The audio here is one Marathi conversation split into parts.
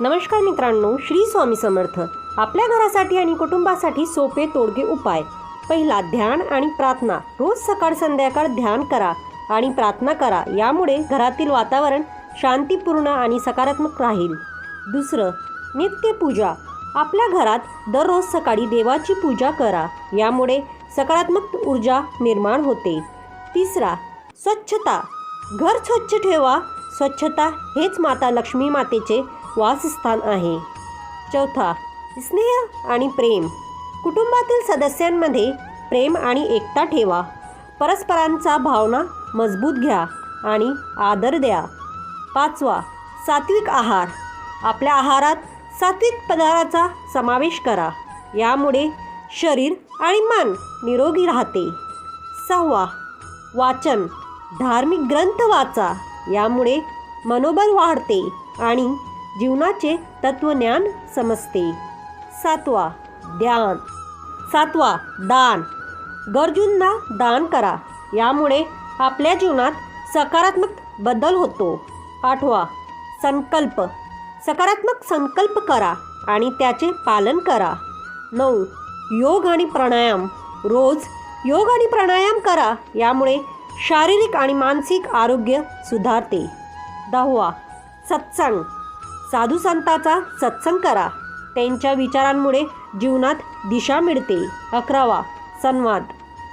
नमस्कार मित्रांनो श्री स्वामी समर्थ. आपल्या घरासाठी आणि कुटुंबासाठी सोपे तोडगे उपाय. पहिला ध्यान आणि प्रार्थना. रोज सकाळ संध्याकाळ ध्यान करा आणि प्रार्थना करा. यामुळे घरातील वातावरण शांतीपूर्ण आणि सकारात्मक राहील. दुसरं नित्यपूजा आपल्या घरात दररोज सकाळी देवाची पूजा करा. यामुळे सकारात्मक ऊर्जा निर्माण होते. तिसरा स्वच्छता. घर स्वच्छ ठेवा. स्वच्छता हेच माता लक्ष्मी मातेचे वासस्थान आहे. चौथा स्नेह आणि प्रेम. कुटुंबातील सदस्यांमध्ये प्रेम आणि एकता ठेवा. परस्परांचा भावना मजबूत घ्या आणि आदर द्या. पाचवा सात्विक आहार. आपल्या आहारात सात्विक पदार्थाचा समावेश करा. यामुळे शरीर आणि मन निरोगी राहते. सहावा वाचन. धार्मिक ग्रंथ वाचा. यामुळे मनोबल वाढते आणि जीवनाचे तत्वज्ञान समजते. सातवा ध्यान. सातवा दान. गरजूंना दान करा. यामुळे आपल्या जीवनात सकारात्मक बदल होतो. आठवा संकल्प. सकारात्मक संकल्प करा आणि त्याचे पालन करा. नऊ योग आणि प्राणायाम. रोज योग आणि प्राणायाम करा. यामुळे शारीरिक आणि मानसिक आरोग्य सुधारते. दहावा सत्संग. साधुसंताचा सत्संग करा. त्यांच्या विचारांमुळे जीवनात दिशा मिळते. अकरावा संवाद.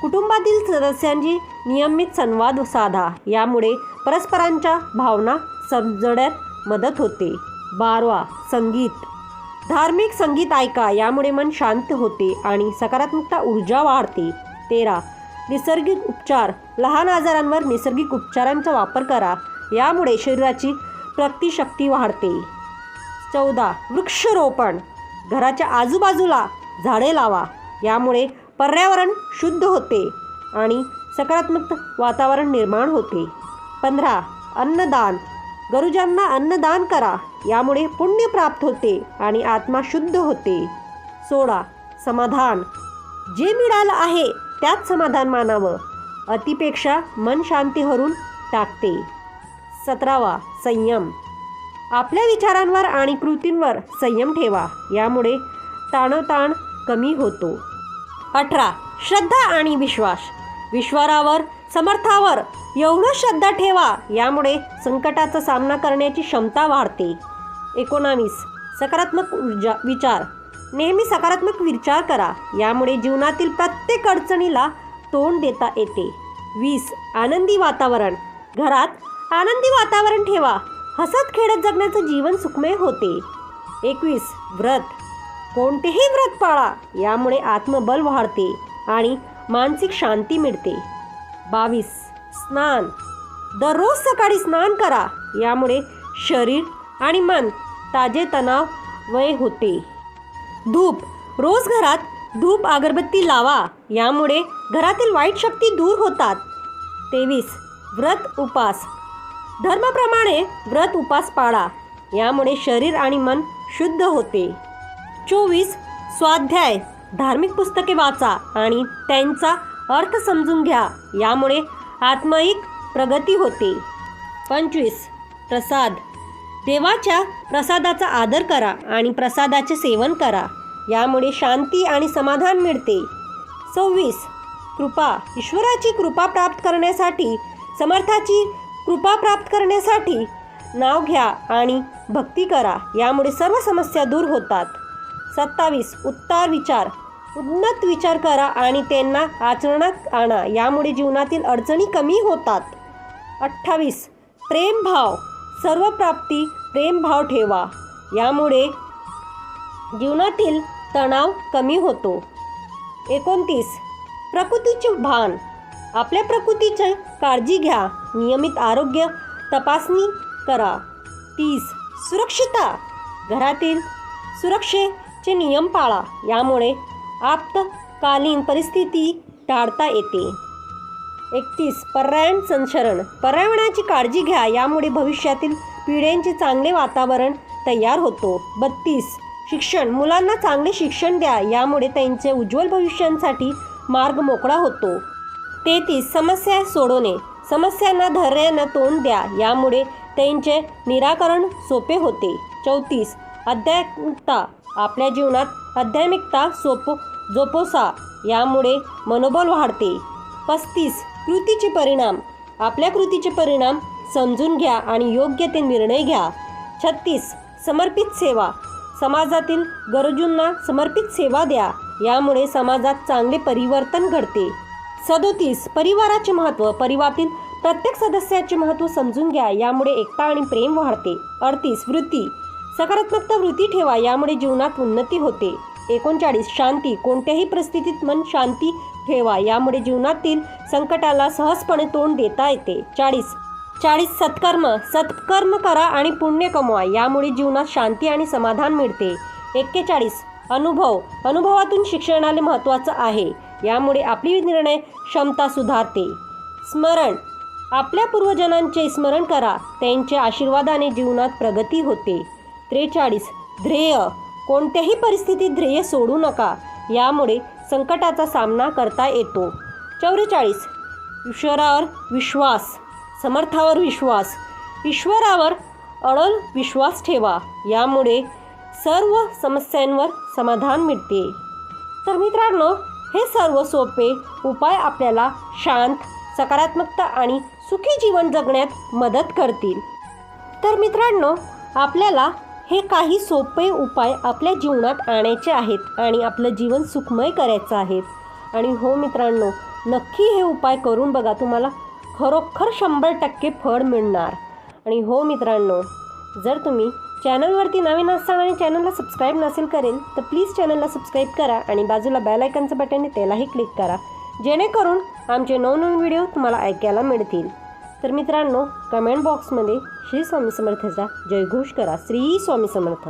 कुटुंबातील सदस्यांची नियमित संवाद साधा. यामुळे परस्परांच्या भावना समजण्यात मदत होते. बारवा संगीत. धार्मिक संगीत ऐका. यामुळे मन शांत होते आणि सकारात्मकता ऊर्जा वाढते. तेरा नैसर्गिक उपचार. लहान आजारांवर नैसर्गिक उपचारांचा वापर करा. यामुळे शरीराची प्रतिशक्ती वाढते. चौदा वृक्षरोपण. घराच्या आजूबाजूला झाडे लावा. यामुळे पर्यावरण शुद्ध होते आणि सकारात्मक वातावरण निर्माण होते. पंधरा अन्नदान. गरुजांना अन्नदान करा. यामुळे पुण्य प्राप्त होते आणि आत्मा शुद्ध होते. सोळा समाधान. जे मिळालं आहे त्यात समाधान मानावं. अतिपेक्षा मन शांती हरून टाकते. सतरावा संयम. आपल्या विचारांवर आणि कृतींवर संयम ठेवा. यामुळे ताणताण कमी होतो. अठरा. श्रद्धा आणि विश्वास. विश्वारावर समर्थावर एवढं श्रद्धा ठेवा यामुळे संकटाचा सामना करण्याची क्षमता वाढते. एकोणावीस. सकारात्मक ऊर्जा विचार. नेहमी सकारात्मक विचार करा. यामुळे जीवनातील प्रत्येक अडचणीला तोंड देता येते. वीस. आनंदी वातावरण. घरात आनंदी वातावरण ठेवा. हसत खेळत जगण्याचं जीवन सुखमय होते. एकवीस व्रत. कोणतेही व्रत पाळा यामुळे आत्मबल वाढते आणि मानसिक शांती मिळते. बावीस स्नान. दररोज सकाळी स्नान करा यामुळे शरीर आणि मन ताजे तणाव वय होते. धूप. रोज घरात धूप अगरबत्ती लावा यामुळे घरातील वाईट शक्ती दूर होतात. तेवीस व्रत उपास. धर्माप्रमाणे व्रत उपास पाळा. यामुळे शरीर आणि मन शुद्ध होते. चोवीस स्वाध्याय. धार्मिक पुस्तके वाचा आणि त्यांचा अर्थ समजून घ्या. यामुळे आत्मयिक प्रगती होते. पंचवीस प्रसाद. देवाच्या प्रसादाचा आदर करा आणि प्रसादाचे सेवन करा. यामुळे शांती आणि समाधान मिळते. सव्वीस कृपा. ईश्वराची कृपा प्राप्त करण्यासाठी समर्थाची कृपा प्राप्त करण्यासाठी नाव घ्या आणि भक्ती करा. यामुळे सर्व समस्या दूर होतात. सत्तावीस. उत्तार विचार. उन्नत विचार करा आणि त्यांना आचरणात आणा. यामुळे जीवनातील अडचणी कमी होतात. अठ्ठावीस. प्रेमभाव सर्व प्राप्ती प्रेमभाव ठेवा. यामुळे जीवनातील तणाव कमी होतो. एकोणतीस. प्रकृतीचे भान. आपल्या प्रकृतीची काळजी घ्या. नियमित आरोग्य तपासणी करा. तीस सुरक्षिता घरातील सुरक्षेचे नियम पाळा. यामुळे आपत्कालीन परिस्थिती टाळता येते. एकतीस पर्यावरण संरक्षण. पर्यावरणाची काळजी घ्या. यामुळे भविष्यातील पिढ्यांचे चांगले वातावरण तयार होतो. बत्तीस शिक्षण. मुलांना चांगले शिक्षण द्या. यामुळे त्यांचे उज्ज्वल भविष्यांसाठी मार्ग मोकळा होतो. तेहतीस समस्या सोडवणे समस्यांना धैर्यानं तोंड द्या. यामुळे त्यांचे निराकरण सोपे होते. चौतीस. आध्यात्मिकता. आपल्या जीवनात आध्यात्मिकता सोपो जोपोसा. यामुळे मनोबल वाढते. पस्तीस. कृतीचे परिणाम. आपल्या कृतीचे परिणाम समजून घ्या आणि योग्य ते निर्णय घ्या. छत्तीस. समर्पित सेवा. समाजातील गरजूंना समर्पित सेवा द्या. यामुळे समाजात चांगले परिवर्तन घडते. सदोतीस परिवाराचे महत्त्व परिवारातील प्रत्येक सदस्याचे महत्त्व समजून घ्या यामुळे एकता आणि प्रेम वाढते. अडतीस वृत्ती. सकारात्मकता वृत्ती ठेवा यामुळे जीवनात उन्नती होते. एकोणचाळीस शांती. कोणत्याही परिस्थितीत मन शांती ठेवा यामुळे जीवनातील संकटाला सहजपणे तोंड देता येते. चाळीस चाळीस सत्कर्म. सत्कर्म करा आणि पुण्य कमवा यामुळे जीवनात शांती आणि समाधान मिळते. एक्केचाळीस अनुभव. अनुभवातून शिक्षणाला महत्त्वाचं आहे. यामुळे आपली निर्णय क्षमता सुधारते. स्मरण. आपल्या पूर्वजनांचे स्मरण करा. त्यांच्या आशीर्वादाने जीवनात प्रगती होते. त्रेचाळीस. ध्येय. कोणत्याही परिस्थितीत ध्येय सोडू नका. यामुळे संकटाचा सामना करता येतो. चौवेचाळीस. ईश्वरावर विश्वास. समर्थावर विश्वास. ईश्वरावर अडल विश्वास ठेवा. यामुळे सर्व समस्यांवर समाधान मिळते. तर मित्रांनो हे सर्व सोपे उपाय आपल्याला शांत सकारात्मकता आणि सुखी जीवन जगण्यात मदत करतील. तर मित्रांनो आपल्याला हे काही सोपे उपाय आपल्या जीवनात आणायचे आहेत आणि आपलं जीवन सुखमय करायचं आहे. आणि हो मित्रांनो नक्की हे उपाय करून बघा तुम्हाला खरोखर शंभर टक्के फळ मिळणार. आणि हो मित्रांनो जर तुम्ही चॅनलवरती नवीन असाल आणि चॅनलला सबस्क्राईब नसेल करेल तर प्लीज चॅनलला सबस्क्राईब करा आणि बाजूला बेल बटन आहे त्यालाही क्लिक करा. जेणेकरून आमचे नवनवीन व्हिडिओ तुम्हाला ऐकायला मिळतील. तर मित्रांनो कमेंट बॉक्समध्ये श्री स्वामी समर्थाचा जयघोष करा. श्री स्वामी समर्थ.